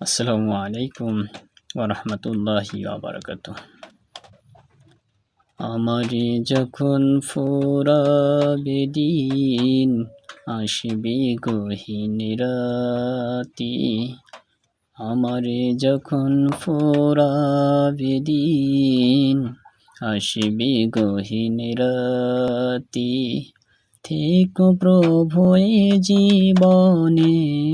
আসসালামু আলাইকুম ওরহমতুল্লাহি আবরকাত আমারে যখন ফোরাবে দিন, আসবে গহীন রাতি। আমারে যখন ফোরাবে দিন, আসবে গহীন রাতি। থেকো প্রভু জীবনে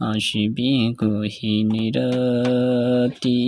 আসবে গহীন রাতি